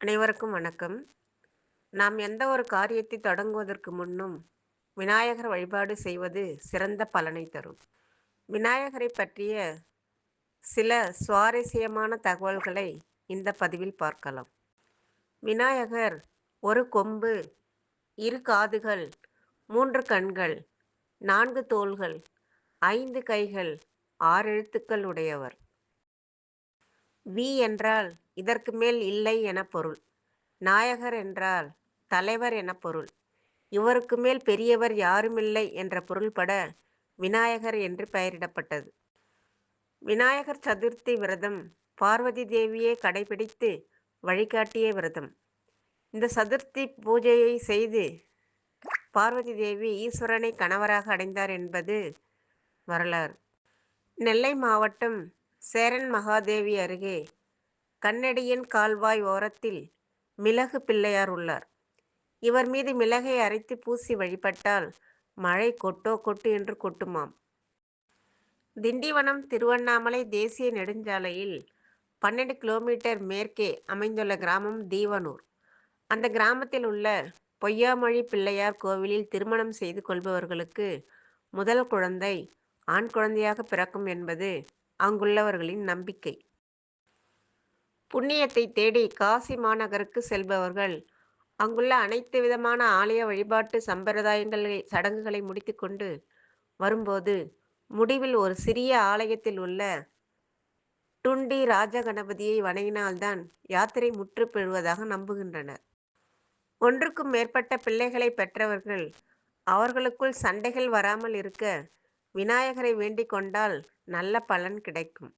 அனைவருக்கும் வணக்கம். நாம் எந்த ஒரு காரியத்தை தொடங்குவதற்கு முன்னும் விநாயகர் வழிபாடு செய்வது சிறந்த பலனை தரும். விநாயகரை பற்றிய சில சுவாரஸ்யமான தகவல்களை இந்த பதிவில் பார்க்கலாம். விநாயகர் ஒரு கொம்பு இரு காதுகள் மூன்று கண்கள் நான்கு தோள்கள் ஐந்து கைகள் ஆறு எழுத்துக்கள் உடையவர். வி என்றால் இதற்கு மேல் இல்லை என பொருள். நாயகர் என்றால் தலைவர் என பொருள். இவருக்கு மேல் பெரியவர் யாருமில்லை என்ற பொருள்பட விநாயகர் என்று பெயரிடப்பட்டது. விநாயகர் சதுர்த்தி விரதம் பார்வதி தேவியே கடைபிடித்து வழிகாட்டிய விரதம். இந்த சதுர்த்தி பூஜையை செய்து பார்வதி தேவி ஈஸ்வரனை கணவராக அடைந்தார் என்பது வரலாறு. நெல்லை மாவட்டம் சேரன் மகாதேவி அருகே கண்ணடியின் கால்வாய் ஓரத்தில் மிளகு பிள்ளையார் உள்ளார். இவர் மீது மிளகை அரைத்து பூசி வழிபட்டால் மழை கொட்டோ கொட்டு என்று கொட்டுமாம். திண்டிவனம் திருவண்ணாமலை தேசிய நெடுஞ்சாலையில் பன்னெண்டு கிலோமீட்டர் மேற்கே அமைந்துள்ள கிராமம் தீவனூர். அந்த கிராமத்தில் உள்ள பொய்யாமொழி பிள்ளையார் கோவிலில் திருமணம் செய்து கொள்பவர்களுக்கு முதல் குழந்தை ஆண் குழந்தையாக பிறக்கும் என்பது அங்குள்ளவர்களின் நம்பிக்கை. புண்ணியத்தை தேடி காசி மாநகருக்கு செல்பவர்கள். அங்குள்ள அனைத்து விதமான ஆலய வழிபாட்டு சம்பிரதாயங்களை சடங்குகளை முடித்துக்கொண்டு வரும்போது முடிவில் ஒரு சிறிய ஆலயத்தில் உள்ள டுண்டி ராஜகணபதியை வணங்கினால்தான் யாத்திரை முற்று பெறுவதாக நம்புகின்றனர். ஒன்றுக்கும் மேற்பட்ட பிள்ளைகளை பெற்றவர்கள் அவர்களுக்குள் சண்டைகள் வராமல் இருக்க விநாயகரை வேண்டிக் கொண்டால் நல்ல பலன் கிடைக்கும்.